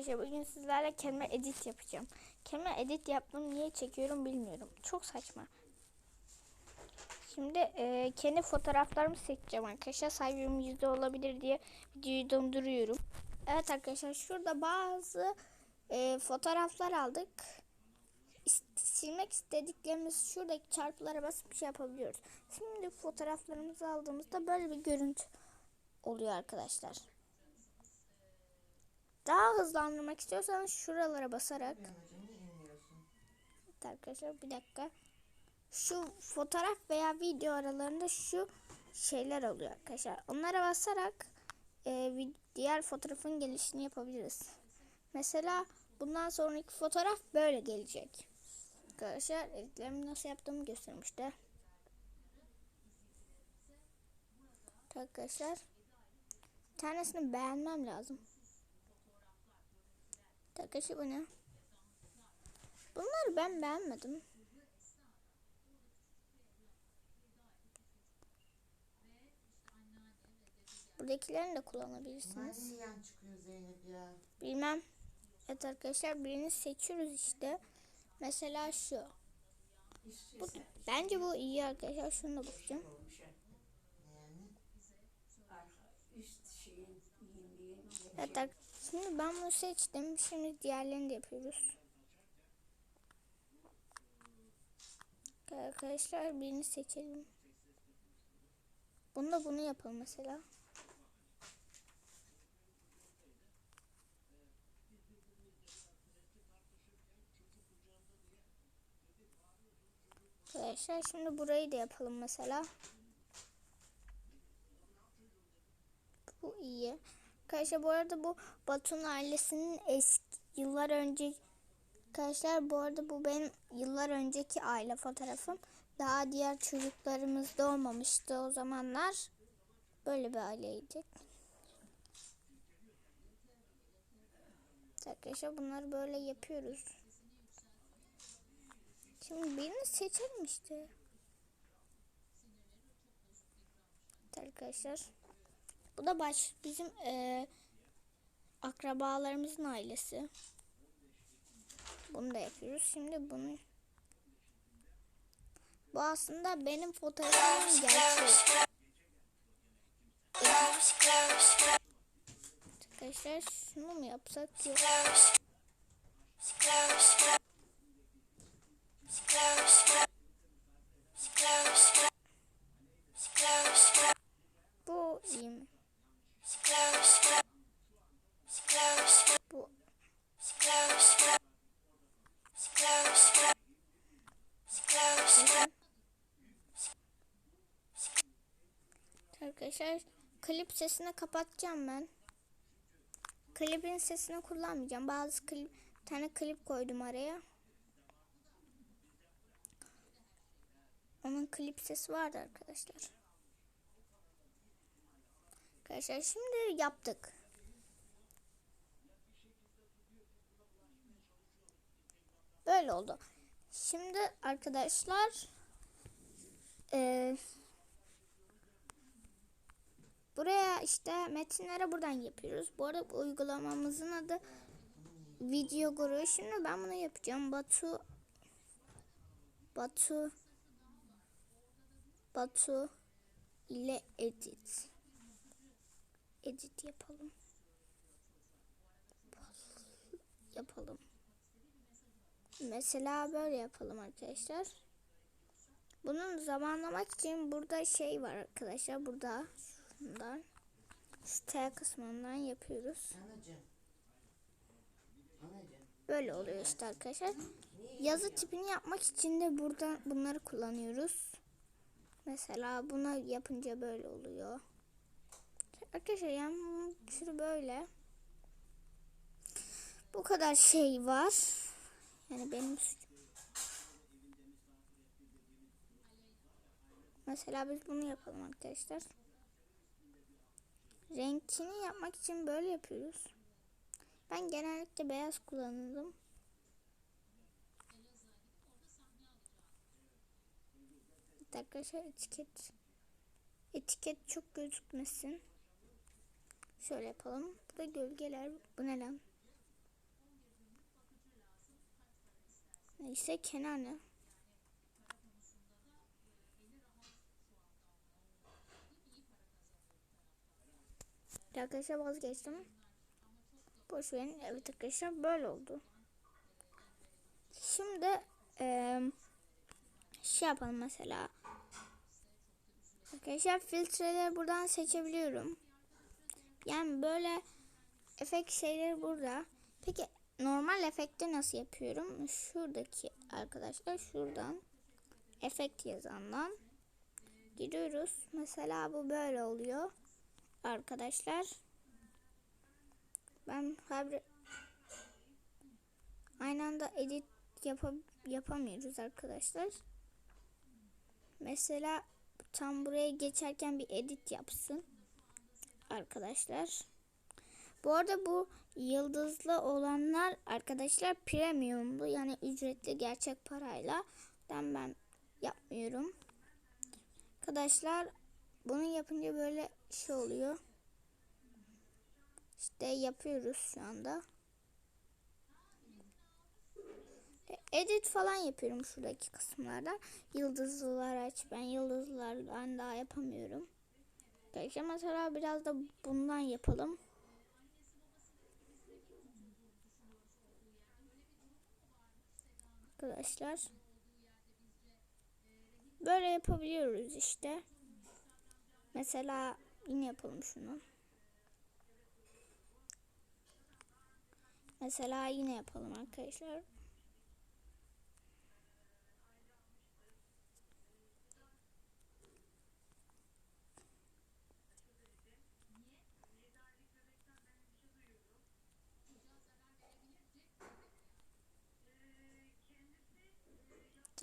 arkadaşlar bugün sizlerle kelime edit yapacağım. Kelime edit yaptım niye çekiyorum bilmiyorum. Çok saçma. Şimdi e, kendi fotoğraflarımı seçeceğim arkadaşlar. Saygım yüzde olabilir diye videoyu donduruyorum. Evet arkadaşlar şurada bazı e, fotoğraflar aldık. İst- silmek istediklerimiz şuradaki çarpılara basıp şey yapabiliyoruz. Şimdi fotoğraflarımızı aldığımızda böyle bir görüntü oluyor arkadaşlar. Daha hızlandırmak istiyorsanız şuralara basarak Evet arkadaşlar bir dakika. Şu fotoğraf veya video aralarında şu şeyler oluyor arkadaşlar. Onlara basarak e, diğer fotoğrafın gelişini yapabiliriz. Mesela bundan sonraki fotoğraf böyle gelecek. Arkadaşlar editlerimi nasıl yaptığımı göstermişti. Arkadaşlar tanesini beğenmem lazım. Arkadaşlar bu ne? Bunları ben beğenmedim. Buradakilerini de kullanabilirsiniz. Yan çıkıyor Zeynep ya? Bilmem. Evet arkadaşlar birini seçiyoruz işte. Mesela şu. Bu, bence bu iyi arkadaşlar. Şunu da bakacağım. Şeyin iyiliğin Evet ar- şimdi ben bunu seçtim. Şimdi diğerlerini de yapıyoruz. Arkadaşlar birini seçelim. Bunu da bunu yapalım mesela. Arkadaşlar şimdi burayı da yapalım mesela. Bu iyi. Arkadaşlar bu arada bu Batu'nun ailesinin eski yıllar önce Arkadaşlar bu arada bu benim yıllar önceki aile fotoğrafım. Daha diğer çocuklarımız doğmamıştı o zamanlar. Böyle bir aileydik. Arkadaşlar bunları böyle yapıyoruz. Şimdi birini seçelim işte. Arkadaşlar. Bu da baş bizim eee, akrabalarımızın ailesi. Bunu da yapıyoruz. Şimdi bunu bu aslında benim fotoğrafımın gerçeği. Arkadaşlar şunu mu yapsak yok. Bu iyi mi? Bu. Arkadaşlar klip sesini kapatacağım ben. Klibin sesini kullanmayacağım. Bazı klip tane klip koydum araya. Onun klip sesi vardı arkadaşlar. Arkadaşlar şimdi yaptık. Böyle oldu. Şimdi arkadaşlar eee, buraya işte metinlere buradan yapıyoruz. Bu arada bu uygulamamızın adı Video Guru. Şimdi ben bunu yapacağım. Batu Batu Batu ile edit. Edit yapalım. Yapalım. Mesela böyle yapalım arkadaşlar. Bunun zamanlamak için burada şey var arkadaşlar. Burada şundan şu T kısmından yapıyoruz. Böyle oluyor işte arkadaşlar. Yazı tipini yapmak için de burada bunları kullanıyoruz. Mesela buna yapınca böyle oluyor. Arkadaşlar yani türü böyle. Bu kadar şey var. Yani benim. Mesela biz bunu yapalım arkadaşlar. Renkini yapmak için böyle yapıyoruz. Ben genellikle beyaz kullanırım. Arkadaşlar etiket etiket çok gözükmesin. Şöyle yapalım. Burada gölgeler. Bu ne lan? Neyse Kenan'ı. Arkadaşlar vazgeçtim. Boş verin. Evet arkadaşlar böyle oldu. Şimdi e, şey yapalım mesela. Arkadaşlar filtreleri buradan seçebiliyorum. Yani böyle efekt şeyleri burada. Peki normal efekti nasıl yapıyorum? Şuradaki arkadaşlar şuradan efekt yazandan giriyoruz. Mesela bu böyle oluyor. Arkadaşlar ben habire aynı anda edit yapa, yapamıyoruz arkadaşlar. Mesela tam buraya geçerken bir edit yapsın arkadaşlar. Bu arada bu yıldızlı olanlar arkadaşlar premiumlu yani ücretli gerçek parayla. Ben ben yapmıyorum. Arkadaşlar bunu yapınca böyle şey oluyor. İşte yapıyoruz şu anda. Edit falan yapıyorum şuradaki kısımlarda. Yıldızlılar aç. Ben yıldızlardan daha yapamıyorum. Arkadaşlar mesela biraz da bundan yapalım. Arkadaşlar. Böyle yapabiliyoruz işte. Mesela yine yapalım şunu. Mesela yine yapalım arkadaşlar.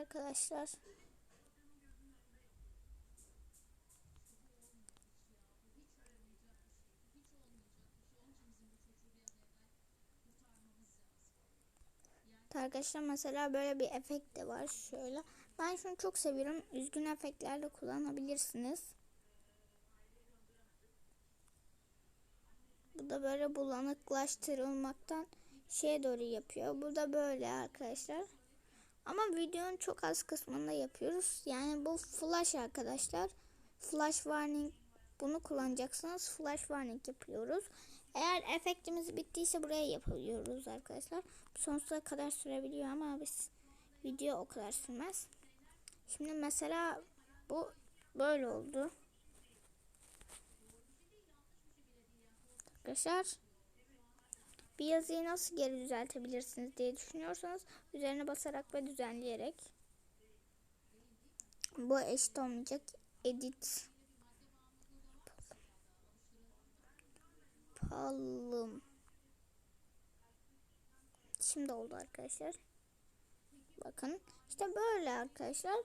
Arkadaşlar. Arkadaşlar mesela böyle bir efekt de var şöyle. Ben şunu çok seviyorum. Üzgün efektlerde kullanabilirsiniz. Bu da böyle bulanıklaştırılmaktan şeye doğru yapıyor. Bu da böyle arkadaşlar. Ama videonun çok az kısmında yapıyoruz. Yani bu flash arkadaşlar. Flash warning bunu kullanacaksınız. Flash warning yapıyoruz. Eğer efektimiz bittiyse buraya yapıyoruz arkadaşlar. Sonsuza kadar sürebiliyor ama biz video o kadar sürmez. Şimdi mesela bu böyle oldu. Arkadaşlar bir yazıyı nasıl geri düzeltebilirsiniz diye düşünüyorsanız üzerine basarak ve düzenleyerek bu eşit olmayacak edit yapalım. Şimdi oldu arkadaşlar. Bakın işte böyle arkadaşlar.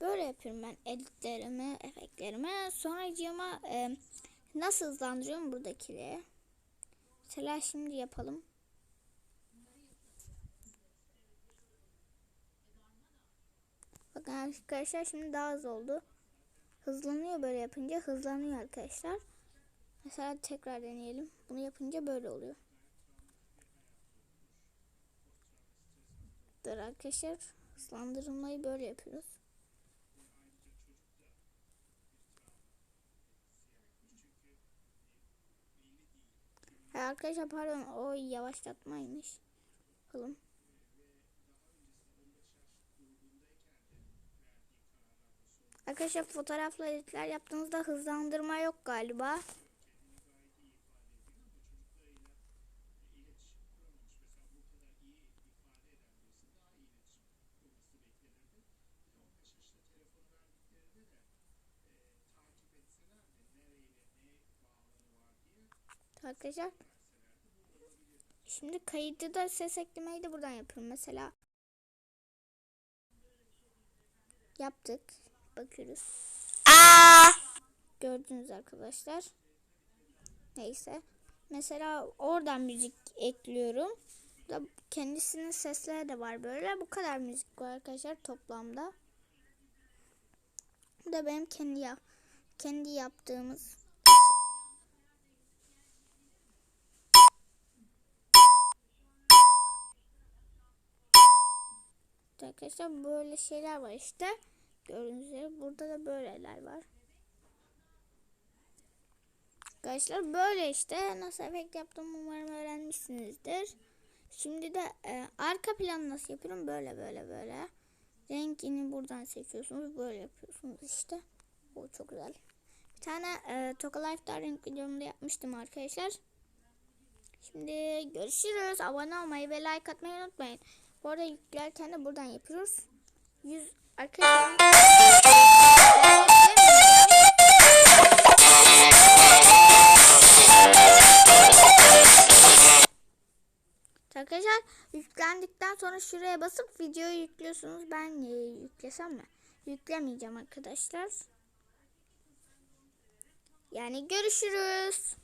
Böyle yapıyorum ben editlerimi, efektlerimi. Sonracığıma e, nasıl hızlandırıyorum buradakileri. Mesela şimdi yapalım. Bakın arkadaşlar şimdi daha hızlı oldu. Hızlanıyor böyle yapınca hızlanıyor arkadaşlar. Mesela tekrar deneyelim. Bunu yapınca böyle oluyor. Dur arkadaşlar hızlandırılmayı böyle yapıyoruz. Arkadaşlar pardon o yavaşlatmaymış. Bakalım. Arkadaşlar fotoğrafla editler yaptığınızda hızlandırma yok galiba. Arkadaşlar şimdi kaydı da ses eklemeyi de buradan yapıyorum mesela. Yaptık. Bakıyoruz. Aa! Gördünüz arkadaşlar. Neyse. Mesela oradan müzik ekliyorum. Da kendisinin sesleri de var böyle. Bu kadar müzik var arkadaşlar toplamda. Bu da benim kendi yap kendi yaptığımız Arkadaşlar böyle şeyler var işte. Gördüğünüz üzere burada da böyleler var. Arkadaşlar böyle işte nasıl efekt yaptığımı umarım öğrenmişsinizdir. Şimdi de e, arka planı nasıl yapıyorum? Böyle böyle böyle. Rengini buradan seçiyorsunuz. Böyle yapıyorsunuz işte. Bu çok güzel. Bir tane e, Toka Life'da renk videomda yapmıştım arkadaşlar. Şimdi görüşürüz. Abone olmayı ve like atmayı unutmayın. Bu arada yüklerken de buradan yapıyoruz. 100 arkadaşlar. Arkadaşlar yüklendikten sonra şuraya basıp videoyu yüklüyorsunuz. Ben e, yüklesem mi? Yüklemeyeceğim arkadaşlar. Yani görüşürüz.